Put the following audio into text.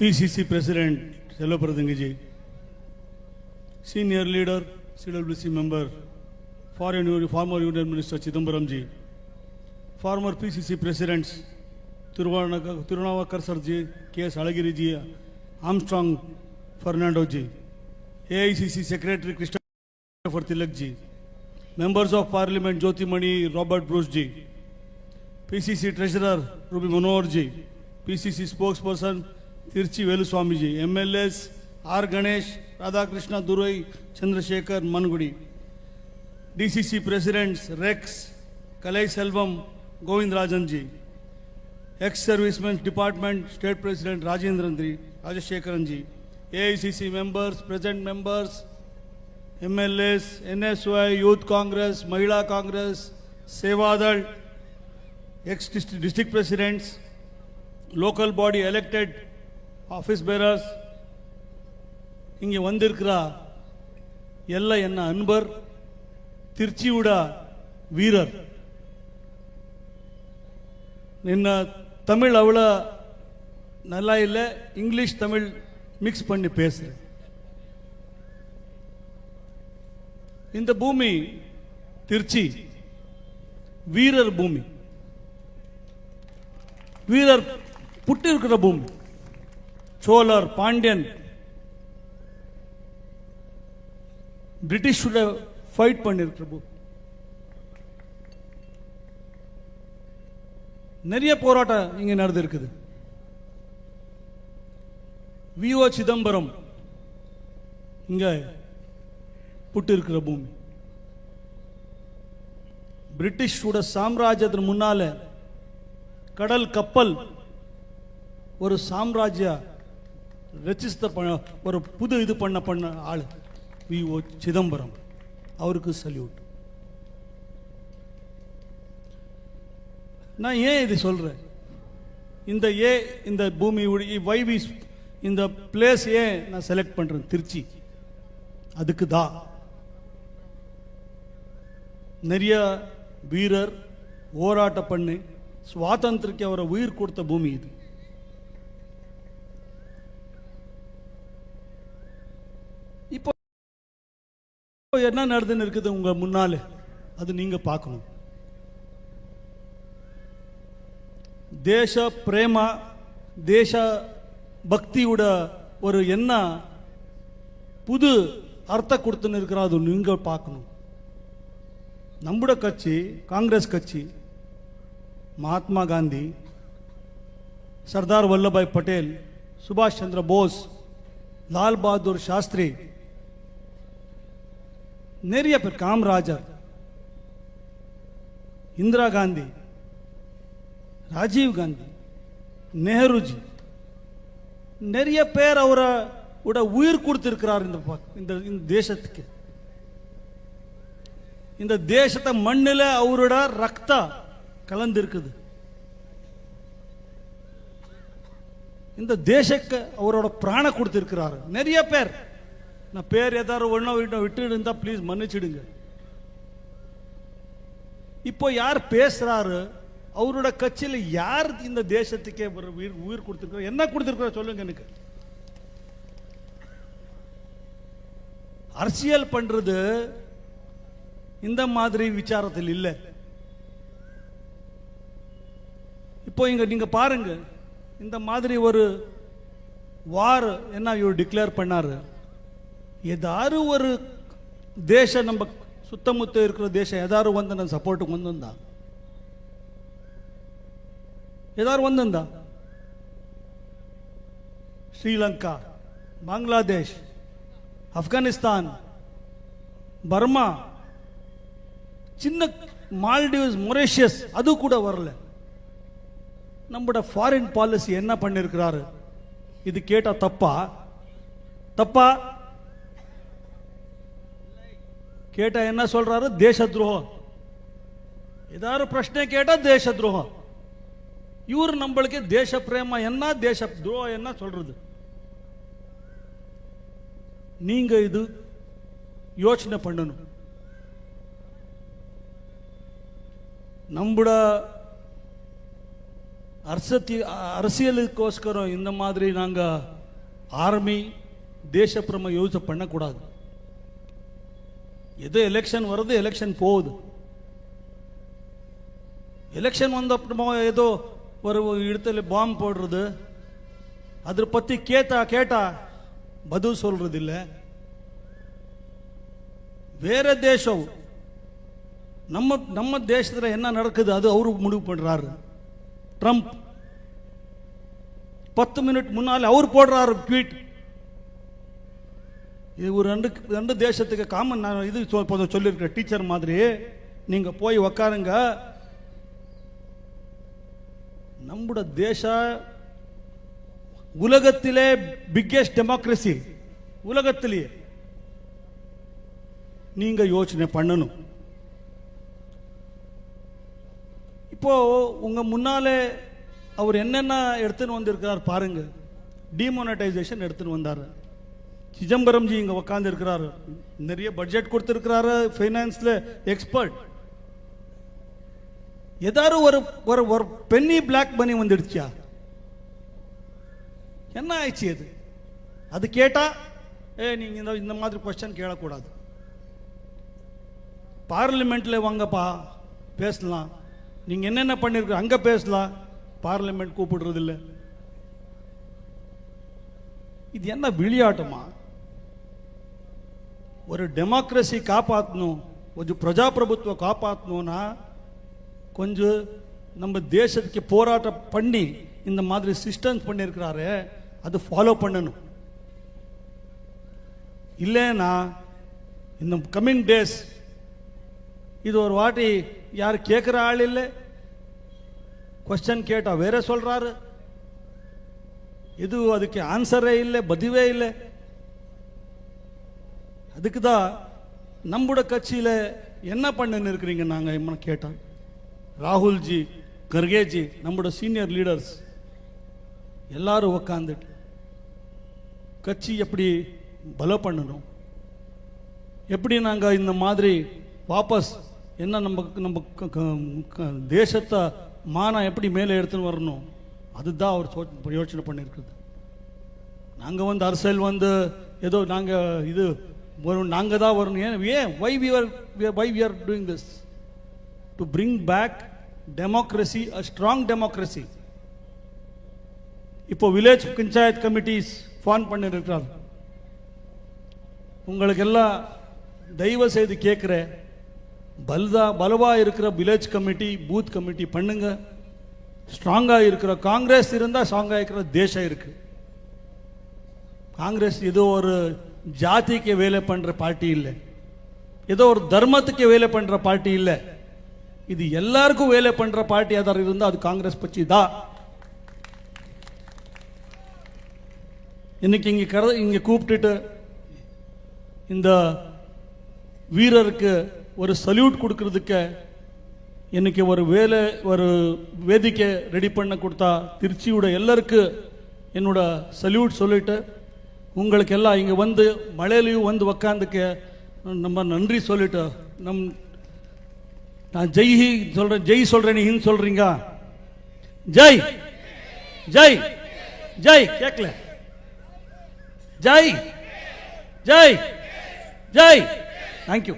PCC president cello प्रदंग ji senior leader CWC member foreign former union minister Chidambaram ji former PCC presidents तिरुवाणकर sir ji K S Alagiri ji Armstrong Fernando ji AICC secretary कृष्णफर Tilak ji members of parliament Jothimani Robert Bruce ji PCC treasurer Ruby Manohar ji PCC spokesperson Trichy Veluswamy ji MLAs R Ganesh Radhakrishna Durai Chandrasekar Mangudi DCC presidents Rex Kalai Selvam ji ex serviceman department state president Rajendran ji Rajasekar ji AICC members present members MLAs NSUI youth Congress Mahila Congress Sevadal ex district presidents local body elected office bearers இங்கே வந்திருக்கிறா எல்லாம் என்ன அன்பர் திருச்சியோட வீரர். நின்ன தமிழ் அவ்வளோ நல்லா இல்லை இங்கிலீஷ் தமிழ் மிக்ஸ் பண்ணி பேசுகிறேன் இந்த பூமி திருச்சி வீரர் பூமி. வீரர் புட்டிருக்கிற பூமி. சோழர் பாண்டியன் பிரிட்டிஷோட ஃபைட் பண்ணிருக்கிற நிறைய போராட்டம் இங்கே நடந்திருக்குது. விஓ சிதம்பரம் இங்கே புட்டு இருக்கிற பூமி. பிரிட்டிஷோட சாம்ராஜ்யத்தின் முன்னால கடல் கப்பல் ஒரு சாம்ராஜ்ய ரெஜிஸ்டர் பண்ண ஒரு புது இது பண்ண பண்ண ஆள். வி ஓ சிதம்பரம் அவருக்கு சல்யூட் நான் ஏன் இது சொல்கிறேன் இந்த ஏ இந்த பூமி வை வைவி இந்த பிளேஸ் ஏன் நான் செலக்ட் பண்ணுறேன் திருச்சி. அதுக்கு தான் நிறைய வீரர் போராட்டம் பண்ணி சுவாதந்திரக்கு அவரை உயிர் கொடுத்த பூமி இது. என்ன நடந்துன்னு இருக்குது உங்கள் முன்னால்? அது நீங்க பார்க்கணும். தேச பிரேமா தேச பக்தியோட ஒரு என்ன புது அர்த்தம் கொடுத்துன்னு இருக்கிற அது நீங்கள் பார்க்கணும். நம்முடைய கட்சி காங்கிரஸ் கட்சி மகாத்மா காந்தி சர்தார் வல்லபாய் பட்டேல் சுபாஷ் சந்திர போஸ் லால் பகதூர் சாஸ்திரி நிறைய பேர் காமராஜர் இந்திரா காந்தி ராஜீவ் காந்தி நேருஜி நிறைய பேர் அவரை உயிர் கொடுத்திருக்கிறார் இந்த இந்த இந்த தேசத்துக்கு. இந்த தேசத்தை மண்ணில் அவரோட ரத்த கலந்திருக்குது. இந்த தேசக்கு அவரோட பிராண கொடுத்திருக்கிறார். நிறைய பேர். நான் பேர் ஏதாவது ஒன்றா விட்டு விட்டு இருந்தால் ப்ளீஸ் மன்னிச்சிடுங்க. இப்போ யார் பேசுறாரு? அவரோட கட்சியில் யார் இந்த தேசத்துக்கே உயிர் உயிர் கொடுத்திருக்காரு என்ன கொடுத்திருக்காரு சொல்லுங்க எனக்கு. அரசியல் பண்றது இந்த மாதிரி விசாரத்தில் இல்லை. இப்போ இங்க நீங்க பாருங்க. இந்த மாதிரி ஒரு வார் என்ன இவர் டிக்ளேர் பண்ணாரு. ஏதாவது ஒரு தேசம் நம்ம சுத்தமுத்த இருக்கிற தேசம் ஏதாவது வந்து ನನ್ನ ಸಪೋರ್ಟ್ಗೆ ಒಂದೊಂದ ಏದಾರು ಒಂದೊಂದ ಶ್ರೀಲಂಕಾ ಬಾಂಗ್ಲಾದೇಶ್ ಅಫ್ಘಾನಿಸ್ತಾನ್ ಬರ್ಮಾ சின்ன மால்டிவ்ஸ் மொரேஷியஸ் அது கூட வரல நம்மளோட ஃபாரின் பாலிசி என்ன பண்ணிருக்கிறாரு இது கேட்டா தப்பா தப்பா கேட்டா என்ன சொல்றாரு? தேச துரோகம் ஏதாவது பிரச்சனை கேட்டா தேச துரோகம் இவர் நம்மளுக்கு தேச பிரேம என்ன தேச துரோகம் என்ன சொல்றது? நீங்க இது யோசனை பண்ணணும். நம்மட அரசத்தி அரசியலுக்கோஸ்கரம் இந்த மாதிரி நாங்கள் ஆர்மி தேசப்பிரம யூஸ் பண்ணக்கூடாது. எது எலெக்ஷன் வருது எலெக்ஷன் போகுது. எலெக்ஷன் வந்த ஏதோ ஒரு இடத்துல பாம்பு போடுறது. அதை பற்றி கேட்டா கேட்டா பதில் சொல்றது இல்லை வேற தேசம் நம்ம நம்ம தேசத்தில் என்ன நடக்குது அது அவரு முடிவு பண்ணுறாரு ட்ரம்ப் பத்து மினிட் முன்னால் அவர் போடுறாரு ட்வீட் இது ஒரு ரெண்டு ரெண்டு தேசத்துக்கு காமன் நான் இது சொ- சொல்லியிருக்கிறேன் டீச்சர் மாதிரி நீங்கள் போய் உக்காருங்க. நம்முடைய தேச உலகத்திலே பிக்கெஸ்ட் டெமோக்ரஸி உலகத்திலேயே. நீங்க யோசனை பண்ணணும். இப்போ உங்க முன்னாலே அவர் என்னென்ன எடுத்துன்னு வந்திருக்கிறார் பாருங்க. டிமோனடைசேஷன் எடுத்துன்னு வந்தார். சிதம்பரம்ஜி இங்க உட்கார்ந்து இருக்கிறாரு நிறைய பட்ஜெட் கொடுத்திருக்கிறாரு ஃபைனான்ஸ்ல எக்ஸ்பர்ட் ஏதாவது ஒரு ஒரு ஒரு பென்னி பிளாக் பண்ணி வந்துடுச்சா என்ன ஆயிடுச்சு அது அது கேட்டா ஏ நீங்க இந்த இந்த மாதிரி கொஸ்டின் கேட்கக்கூடாது பார்லிமெண்ட்ல வாங்கப்பா பேசலாம். நீங்க என்னென்ன பண்ணிருக்க அங்க பேசலாம். பார்லிமெண்ட் கூப்பிடுறது இல்லை இது என்ன விளையாட்டுமா? ஒரு டெமோக்ரஸி காப்பாற்றணும் கொஞ்சம் பிரஜாபிரபுத்துவம் காப்பாற்றணும்னா கொஞ்சம் நம்ம தேசத்துக்கு போராட்டம் பண்ணி இந்த மாதிரி சிஸ்டம்ஸ் பண்ணியிருக்கிறாரு அது ஃபாலோ பண்ணணும். இல்லைன்னா இந்த கம்மிங் டேஸ் இது ஒரு வாட்டி யார் கேட்குற ஆள் இல்லை? கொஸ்டின் கேட்டால் வேற சொல்கிறாரு இது அதுக்கு ஆன்சரே இல்லை பதிவே இல்லை. அதுக்கு தான் நம்முடைய கட்சியில் என்ன பண்ணுன்னு இருக்கிறீங்க நாங்கள் என்ன கேட்டோம். ராகுல்ஜி கர்கேஜி நம்மளோட சீனியர் லீடர்ஸ் எல்லாரும் உக்காந்துட்டு கட்சி எப்படி பல பண்ணணும்? எப்படி நாங்கள் இந்த மாதிரி வாபஸ் என்ன நம்ம நம்ம க- க- தேசத்தை மானம் எப்படி மேலே எடுத்துன்னு வரணும்? அதுதான் அவர் சோ- யோசனை பண்ணியிருக்குது நாங்கள் வந்து அரசியல் வந்து ஏதோ நாங்கள் இது வரும் நாங்கள் தான் வரணும். ஏன் ஏன் why we are why we are doing this to bring back democracy a strong democracy இப்போ வில்லேஜ் பஞ்சாயத் கமிட்டிஸ் ஃபார்ம் பண்ணிருக்கிறார். உங்களுக்கு எல்லாம் தயவு செய்து கேட்குற பல்தா பலவா இருக்கிற வில்லேஜ் கமிட்டி பூத் கமிட்டி பண்ணுங்க. ஸ்ட்ராங்காக இருக்கிற காங்கிரஸ் இருந்தால் ஸ்ட்ராங்காக இருக்கிற தேசம் இருக்குது காங்கிரஸ் ஏதோ ஒரு ஜாதிக்கு வேலை பண்ணுற பார்ட்டி இல்லை. ஏதோ ஒரு தர்மத்துக்கு வேலை பண்ணுற பார்ட்டி இல்லை. இது எல்லாருக்கும் வேலை பண்ணுற பார்ட்டி யாராவது இருந்தால் அது காங்கிரஸ் கட்சி தான். இன்னைக்கு இங்கே கர இங்கே கூப்பிட்டுட்டு இந்த வீரருக்கு ஒரு சல்யூட் கொடுக்கறதுக்கு இன்னைக்கு ஒரு வேலை ஒரு வேதிக்கை ரெடி பண்ண கொடுத்தா திருச்சியோட எல்லாருக்கும் என்னோட சல்யூட் சொல்லிட்டு உங்களுக்கு எல்லாம் இங்கே வந்து மழையிலையும் வந்து உக்காந்துக்க நம்ம நன்றி சொல்லிட்டு நம் நான் ஜெய் ஹி சொல்கிறேன் ஜெய் சொல்கிறேன் நீ ஹிந்த் சொல்கிறீங்க ஜெய்! ஜெய்! ஜெய்! கேட்கல ஜெய்! ஜெய்! ஜெய்! தேங்க்யூ